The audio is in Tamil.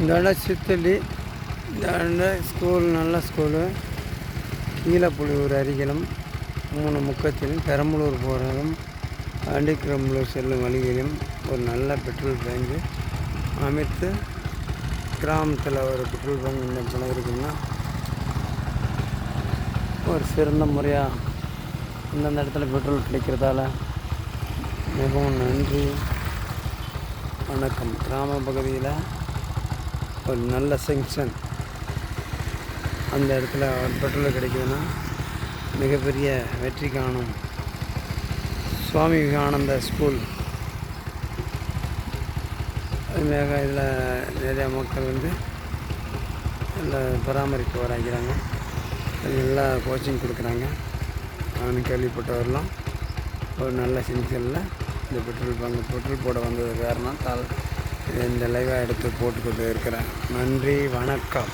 இந்த சித்தள்ளி இந்த ஸ்கூல் நல்ல ஸ்கூலு கீழப்புலியூர் அருகிலும் மூணு முக்கத்திலும் பெரம்பலூர் போகிறதும் அண்டிக்கிரம்பலூர் செல்லும் வழியிலும் ஒரு நல்ல பெட்ரோல் பங்கு அமைத்து கிராமத்தில் ஒரு பெட்ரோல் பங்க் இந்த பணம் இருக்குன்னா ஒரு சிறந்த முறையாக இந்தந்த இடத்துல பெட்ரோல் கிடைக்கிறதால மிகவும் நன்றி. வணக்கம். கிராம பகுதியில் ஒரு நல்ல செங்ஷன் அந்த இடத்துல பெட்ரோல் கிடைக்குதுன்னா மிகப்பெரிய வெற்றி காணும். சுவாமி விவேகானந்த ஸ்கூல். அதுமாக இதில் நிறையா மக்கள் வந்து நல்லா பராமரிப்பு வராங்கிறாங்க நல்லா கோச்சிங் கொடுக்குறாங்க. நான் கேள்விப்பட்டவரெலாம் ஒரு நல்ல சின்சியரில் இந்த பெட்ரோல் பங்க் பெட்ரோல் போட வந்தது காரணம் தால் இந்த லைவாக எடுத்து போட்டுக்கொண்டு இருக்கிறேன். நன்றி வணக்கம்.